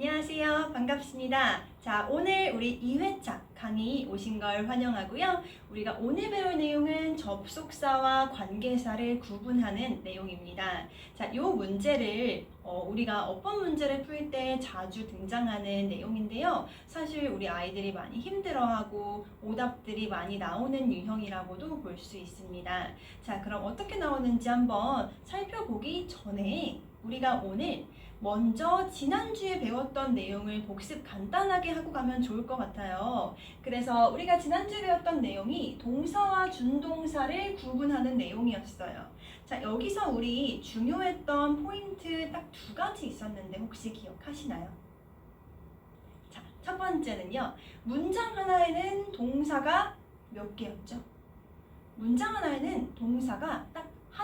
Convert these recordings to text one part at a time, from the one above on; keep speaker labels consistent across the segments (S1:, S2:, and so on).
S1: 안녕하세요. 반갑습니다. 자, 오늘 우리 2회차 강의 오신 걸 환영하고요. 우리가 오늘 배울 내용은 접속사와 관계사를 구분하는 내용입니다. 자, 이 문제를 어, 우리가 어법 문제를 풀 때 자주 등장하는 내용인데요. 사실 우리 아이들이 많이 힘들어하고 오답들이 많이 나오는 유형이라고도 볼 수 있습니다. 자, 그럼 어떻게 나오는지 한번 살펴보기 전에 우리가 오늘 먼저 지난주에 배웠던 내용을 복습 간단하게 하고 가면 좋을 것 같아요. 그래서 우리가 지난주에 배웠던 내용이 동사와 준동사를 구분하는 내용이었어요. 자, 여기서 우리 중요했던 포인트 딱 두 가지 있었는데 혹시 기억하시나요? 자, 첫 번째는요. 문장 하나에는 동사가 몇 개였죠? 문장 하나에는 동사가 딱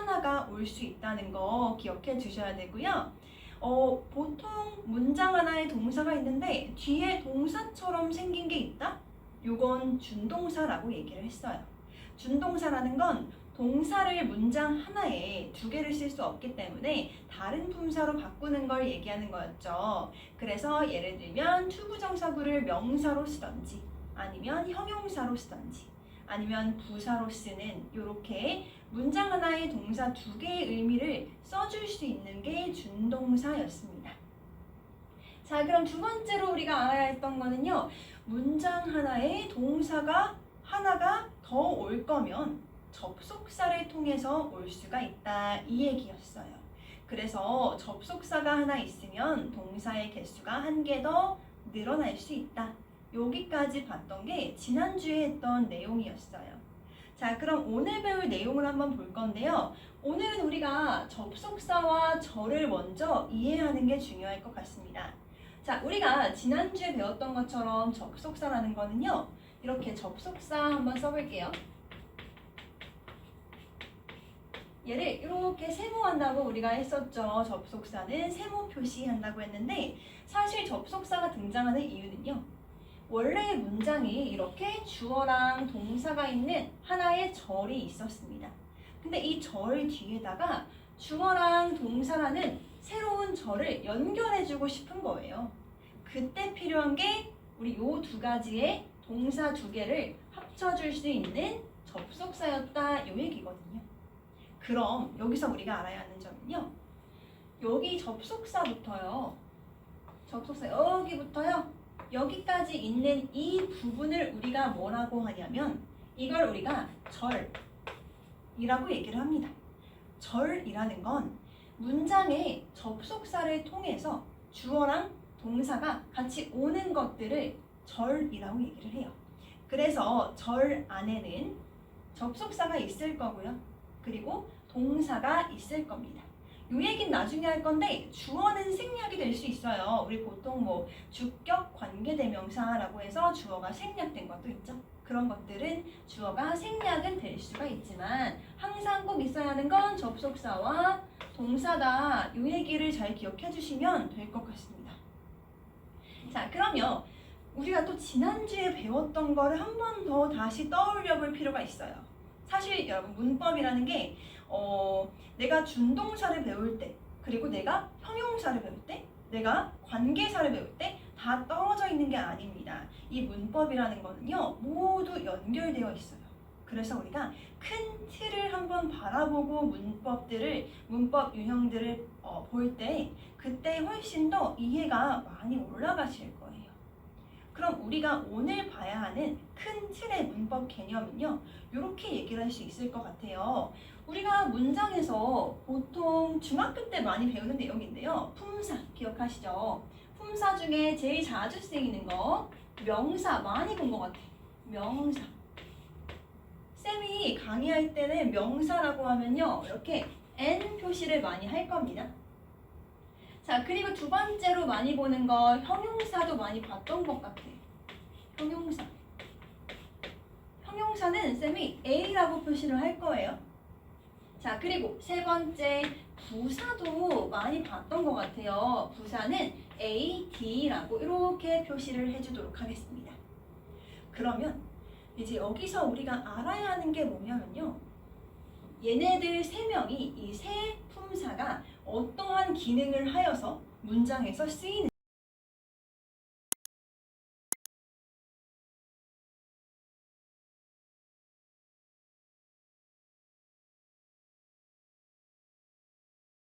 S1: 하나가 올 수 있다는 거 기억해 주셔야 되고요. 어, 보통 문장 하나에 동사가 있는데 뒤에 동사처럼 생긴 게 있다? 요건 준동사라고 얘기를 했어요. 준동사라는 건 동사를 문장 하나에 두 개를 쓸 수 없기 때문에 다른 품사로 바꾸는 걸 얘기하는 거였죠. 그래서 예를 들면 투부정사구를 명사로 쓰던지 아니면 형용사로 쓰던지 아니면 부사로 쓰는 이렇게 문장 하나에 동사 두 개의 의미를 써줄 수 있는 게 준동사였습니다. 자, 그럼 두 번째로 우리가 알아야 했던 거는요. 문장 하나에 동사가 하나가 더 올 거면 접속사를 통해서 올 수가 있다. 이 얘기였어요. 그래서 접속사가 하나 있으면 동사의 개수가 한 개 더 늘어날 수 있다. 여기까지 봤던 게 지난주에 했던 내용이었어요. 자, 그럼 오늘 배울 내용을 한번 볼 건데요. 오늘은 우리가 접속사와 절을 먼저 이해하는 게 중요할 것 같습니다. 자, 우리가 지난주에 배웠던 것처럼 접속사라는 거는요. 이렇게 접속사 한번 써볼게요. 얘를 이렇게 세모한다고 우리가 했었죠. 접속사는 세모 표시한다고 했는데 사실 접속사가 등장하는 이유는요. 원래 문장이 이렇게 주어랑 동사가 있는 하나의 절이 있었습니다. 근데 이 절 뒤에다가 주어랑 동사라는 새로운 절을 연결해주고 싶은 거예요. 그때 필요한 게 우리 요 두 가지의 동사 두 개를 합쳐줄 수 있는 접속사였다 요 얘기거든요. 그럼 여기서 우리가 알아야 하는 점은요. 여기 접속사부터요. 접속사 여기부터요. 여기까지 있는 이 부분을 우리가 뭐라고 하냐면 이걸 우리가 절이라고 얘기를 합니다. 절이라는 건 문장의 접속사를 통해서 주어랑 동사가 같이 오는 것들을 절이라고 얘기를 해요. 그래서 절 안에는 접속사가 있을 거고요. 그리고 동사가 있을 겁니다. 요 얘기는 나중에 할 건데 주어는 생략이 될 수 있어요. 우리 보통 뭐 주격 관계 대명사라고 해서 주어가 생략된 것도 있죠. 그런 것들은 주어가 생략은 될 수가 있지만 항상 꼭 있어야 하는 건 접속사와 동사다. 요 얘기를 잘 기억해 주시면 될 것 같습니다. 자, 그러면 우리가 또 지난주에 배웠던 거를 한 번 더 다시 떠올려 볼 필요가 있어요. 사실 여러분 문법이라는 게 어, 내가 준동사를 배울 때 그리고 내가 형용사를 배울 때 내가 관계사를 배울 때 다 떨어져 있는 게 아닙니다. 이 문법이라는 거는요 모두 연결되어 있어요. 그래서 우리가 큰 틀을 한번 바라보고 문법들을 문법 유형들을 어, 볼 때 그때 훨씬 더 이해가 많이 올라가실 거예요. 그럼 우리가 오늘 봐야 하는 큰 틀의 문법 개념은요 이렇게 얘기를 할 수 있을 것 같아요. 우리가 문장에서 보통 중학교 때 많이 배우는 내용인데요. 품사 기억하시죠? 품사 중에 제일 자주 쓰이는 거 명사 많이 본 것 같아요. 명사. 쌤이 강의할 때는 명사라고 하면요. 이렇게 N 표시를 많이 할 겁니다. 자, 그리고 두 번째로 많이 보는 거 형용사도 많이 봤던 것 같아요. 형용사. 형용사는 쌤이 A라고 표시를 할 거예요. 자, 그리고 세 번째 부사도 많이 봤던 것 같아요. 부사는 A, D라고 이렇게 표시를 해주도록 하겠습니다. 그러면 이제 여기서 우리가 알아야 하는 게 뭐냐면요. 얘네들 세 명이 이 세 품사가 어떠한 기능을 하여서 문장에서 쓰이는